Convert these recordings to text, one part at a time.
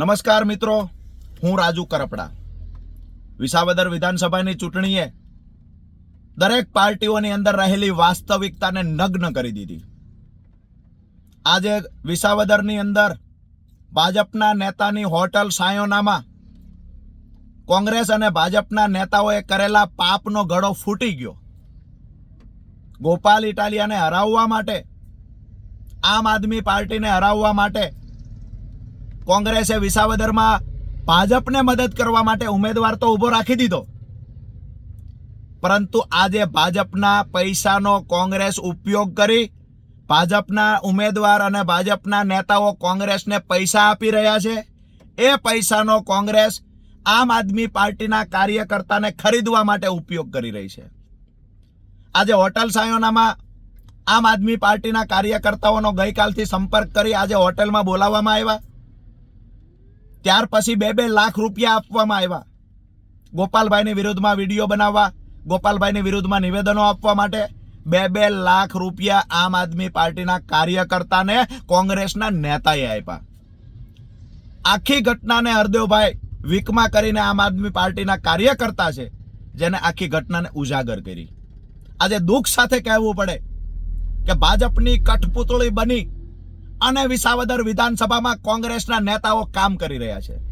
નમસ્કાર મિત્રો, હું રાજુ કરપડા. વિસાવદર વિધાનસભાની ચૂંટણીએ દરેક પાર્ટીઓની અંદર રહેલી વાસ્તવિકતાને નગ્ન કરી દીધી. આજે વિસાવદરની અંદર ભાજપના નેતાની હોટલ સાયોનામાં કોંગ્રેસ અને ભાજપના નેતાઓએ કરેલા પાપનો ગળો ફૂટી ગયો. ગોપાલ ઇટાલિયાને હરાવવા માટે, આમ આદમી પાર્ટીને હરાવવા માટે કોંગ્રેસે વિસાવદરમાં ભાજપને મદદ કરવા માટે ઉમેદવાર તો ઊભો રાખી દીધો. પરંતુ આજે ભાજપના પૈસાનો કોંગ્રેસ ઉપયોગ કરી ભાજપના ઉમેદવાર અને ભાજપના નેતાઓ કોંગ્રેસને પૈસા આપી રહ્યા છે. એ પૈસાનો કોંગ્રેસ આમ આદમી પાર્ટીના કાર્યકર્તાને ખરીદવા માટે ઉપયોગ કરી રહી છે. આજે હોટલ સાયોનામાં આમ આદમી પાર્ટીના કાર્યકર્તાઓનો ગઈકાલથી સંપર્ક કરી આજે હોટલમાં બોલાવવામાં આવ્યા. ત્યાર પછી બે બે લાખ રૂપિયા આપવામાં આવ્યા. ગોપાલભાઈની વિરુદ્ધમાં વીડિયો બનાવવા, ગોપાલભાઈની વિરુદ્ધમાં નિવેદનો આપવા માટે બે બે લાખ રૂપિયા આમ આદમી પાર્ટીના કાર્યકર્તાને કોંગ્રેસના નેતાએ આપ્યા. આખી ઘટનાને હરદેવભાઈ વીકમાં કરીને આમ આદમી પાર્ટીના કાર્યકર્તા છે, જેને આખી ઘટનાને ઉજાગર કરી. આજે દુઃખ સાથે કહેવું પડે કે ભાજપની કઠપુતળી બની અને વિસાવદર વિધાનસભામાં કોંગ્રેસના નેતાઓ કામ કરી રહ્યા છે.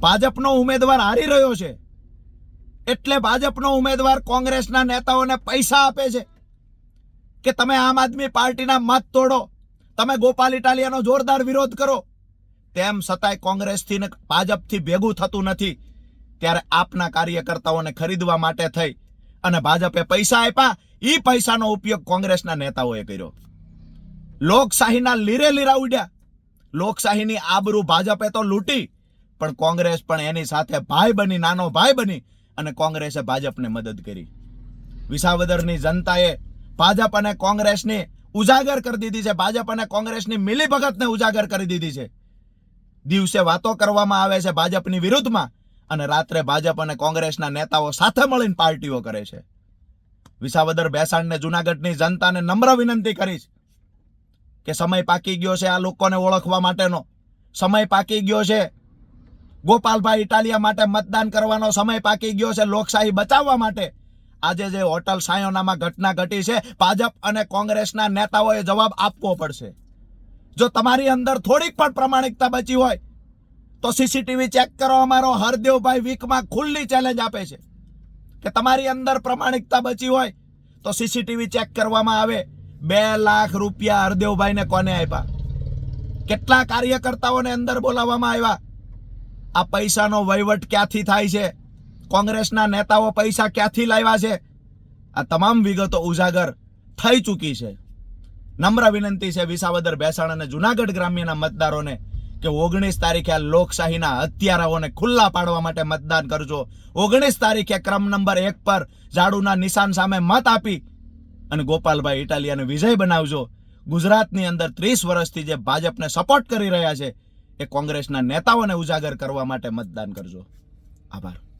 ભાજપનો ઉમેદવાર હારી રહ્યો છે. એટલે ભાજપનો ઉમેદવાર કોંગ્રેસના નેતાઓને પૈસા આપે છે. કે તમે આમ આદમી પાર્ટીના મત તોડો. તમે ગોપાલ ઇટાલિયાનો જોરદાર વિરોધ કરો. તેમ છતાંય કોંગ્રેસથી ભાજપથી ભેગું થતું નથી. ત્યારે આપના કાર્યકર્તાઓને ખરીદવા માટે થઈ. અને ભાજપે પૈસા આપ્યા. એ પૈસાનો ઉપયોગ કોંગ્રેસના નેતાઓએ કર્યો. લોકશાહીના લીરે લીરા ઉડ્યા. લોકશાહીની આબરૂ ભાજપે તો લૂંટી, પણ કોંગ્રેસ પણ એની સાથે ભાઈ બની, નાનો ભાઈ બની, અને કોંગ્રેસે ભાજપને મદદ કરી. વિસાવદરની જનતાએ ભાજપ અને કોંગ્રેસની ઉજાગર કરી દીધી છે. ભાજપ અને કોંગ્રેસની મિલીભગતને ઉજાગર કરી દીધી છે. દિવસે વાતો કરવામાં આવે છે ભાજપની વિરુદ્ધમાં, અને રાત્રે ભાજપ અને કોંગ્રેસના નેતાઓ સાથે મળીને પાર્ટીઓ કરે છે. વિસાવદર બેસાણને જુનાગઢની જનતાને નમ્ર વિનંતી કરીશ. કે સમય પાકી ગયો છે આ લોકોને ઓળખવા માટેનો. સમય પાકી ગયો છે. ગોપાલભાઈ ઇટાલિયા માટે મતદાન કરવાનો સમય પાકી ગયો છે લોકશાહી બચાવવા માટે. આજે જે હોટલ સાયોનામાં ઘટના ઘટી છે, ભાજપ અને કોંગ્રેસના નેતાઓએ જવાબ આપવો પડશે. જો તમારી અંદર થોડીક પણ પ્રમાણિકતા બચી હોય, તો સીસીટીવી ચેક કરો, અમારો હરદેવભાઈ વીકમાં ખુલ્લી ચેલેન્જ આપે છે. કે તમારી અંદર પ્રમાણિકતા બચી હોય, તો સીસીટીવી ચેક કરવામાં આવે. બે લાખ રૂપિયા હરદેવભાઈને કોને આપ્યા કેટલા કાર્યકર્તાઓને અંદર બોલાવવામાં આવ્યા આ પૈસાનો વહીવટ ક્યાંથી થાય છે? કોંગ્રેસના નેતાઓ પૈસા ક્યાંથી લાવ્યા છે? આ તમામ વિગતો ઉજાગર થઈ ચૂકી છે. નમ્ર વિનંતી છે વિસાવદર, ભેસાણ અને જુનાગઢ ગ્રામ્યના મતદારોને કે ઓગણીસ તારીખે આ લોકશાહીના હત્યારાઓને ખુલ્લા પાડવા માટે મતદાન કરજો. ઓગણીસ તારીખે ક્રમ નંબર એક પર ઝાડુના નિશાન સામે મત આપી અને ગોપાલભાઈ ઇટાલિયાને વિજય બનાવજો. ગુજરાતની અંદર ત્રીસ વર્ષથી જે ભાજપને સપોર્ટ કરી રહ્યા છે, એ કોંગ્રેસના નેતાઓને ઉજાગર કરવા માટે મતદાન કરજો. આભાર.